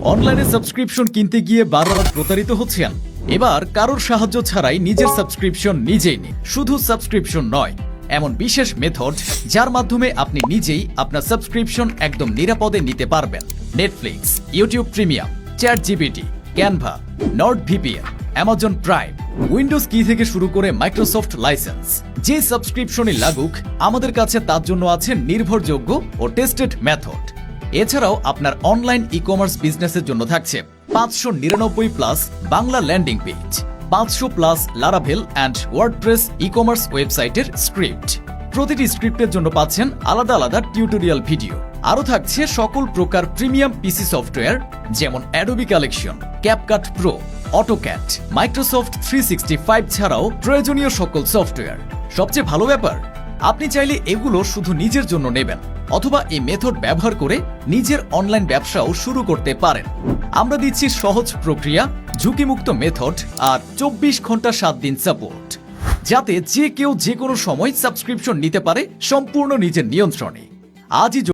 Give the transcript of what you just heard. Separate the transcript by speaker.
Speaker 1: অনলাইনে সাবস্ক্রিপশন কিনতে গিয়ে বারবার প্রতারিত হচ্ছেন। এবার কারোর সাহায্য ছাড়াই নিজের সাবস্ক্রিপশন নিজেই নিন। শুধু সাবস্ক্রিপশন নয়, এমন বিশেষ মেথড যার মাধ্যমে আপনি নিজেই আপনার সাবস্ক্রিপশন একদম নিরাপদে নিতে পারবেন। Netflix YouTube premium chat GPT Canva Nord VPN Amazon Prime Windows কি থেকে শুরু করে মাইক্রোসফট লাইসেন্স যে সাবস্ক্রিপশনই লাগুক, আমাদের কাছে তার জন্য আছে নির্ভরযোগ্য ও টেস্টেড মেথড এছাড়াও আপনার অনলাইন ই কমার্স বিজনেসের জন্য থাকছে পাঁচশো নিরানব্বই প্লাস বাংলা ল্যান্ডিং পেজ পাঁচশো plus Laravel and WordPress e commerce ওয়েবসাইটের স্ক্রিপ্ট প্রতিটি স্ক্রিপ্টের জন্য পাচ্ছেন আলাদা আলাদা টিউটোরিয়াল ভিডিও আরও থাকছে সকল প্রকার প্রিমিয়াম পিসি সফটওয়্যার যেমন Adobe collection CapCut pro AutoCAD Microsoft three sixty five ছাড়াও প্রয়োজনীয় সকল সফটওয়্যার সবচেয়ে ভালো ব্যাপার, আপনি চাইলে এগুলো শুধু নিজের জন্য নেবেন। অথবা এই মেথড ব্যবহার করে নিজের অনলাইন ব্যবসাও শুরু করতে পারেন। আমরা দিচ্ছি সহজ প্রক্রিয়া, ঝুঁকিমুক্ত মেথড আর চব্বিশ ঘণ্টা সাত দিন সাপোর্ট যাতে যে কেউ যে কোনো সময় সাবস্ক্রিপশন নিতে পারে সম্পূর্ণ নিজের নিয়ন্ত্রণে। আজই